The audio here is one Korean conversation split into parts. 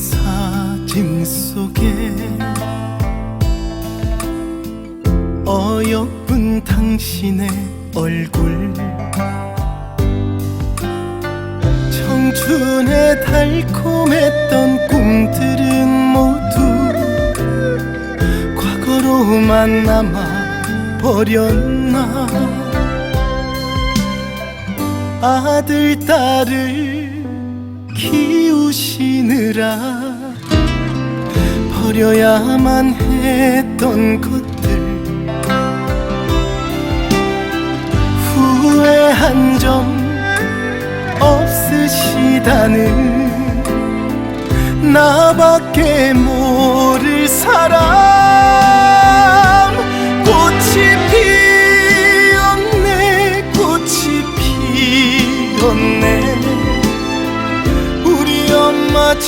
사진 속에 어여쁜 당신의 얼굴 청춘의 달콤했던 꿈들은 모두 과거로만 남아 버렸나? 아들 딸을 키우시느라 버려야만 했던 것들. 후회한 점 없으시다는 나밖에 모를 사람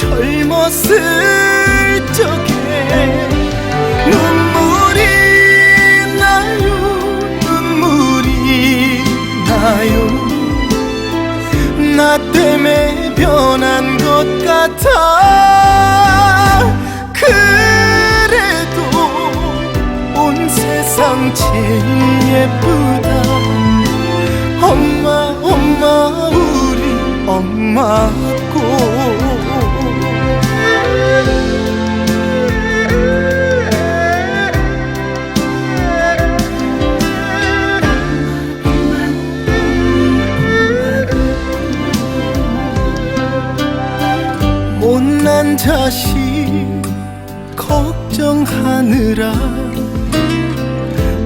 젊었을 적에 눈물이 나요 눈물이 나요. 나 때문에 변한 것 같아. 그래도 온 세상 제일 예쁘 난 자식 걱정하느라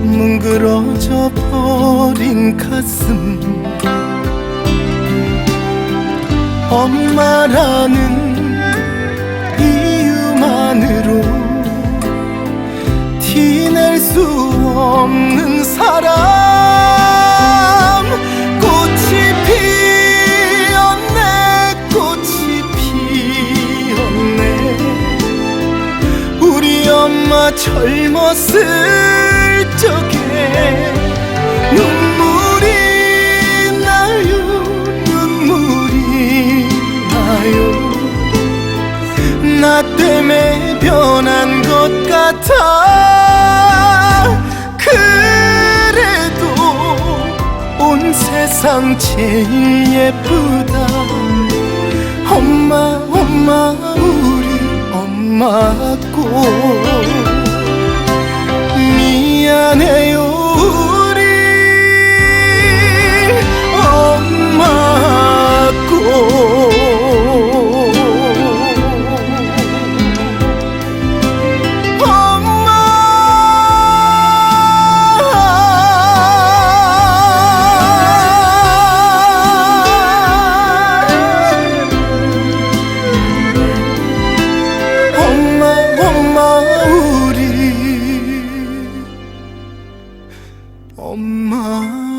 뭉그러져 버린 가슴. 엄마라는 이유만으로 티낼 수 없는 사람 젊었을 적에 눈물이 나요 눈물이 나요. 나 때문에 변한 것 같아. 그래도 온 세상 제일 예쁘다. 엄마 엄마